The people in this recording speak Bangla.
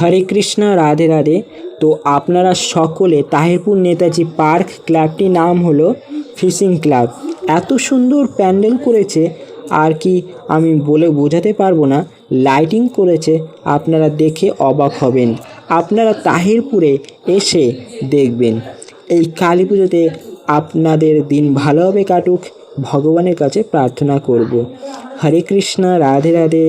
হরে কৃষ্ণ, রাধে রাধে। তো আপনারা সকলে তাহিরপুর নেতাজি পার্ক ক্লাবটির নাম হলো ফিশিং ক্লাব। এত সুন্দর প্যান্ডেল করেছে, আর কি আমি বলে বোঝাতে পারব না, লাইটিং করেছে, আপনারা দেখে অবাক হবেন। আপনারা তাহিরপুরে এসে দেখবেন। এই কালী পুজোতে আপনাদের দিন ভালোভাবে কাটুক, ভগবানের কাছে প্রার্থনা করব। হরে কৃষ্ণ, রাধে রাধে।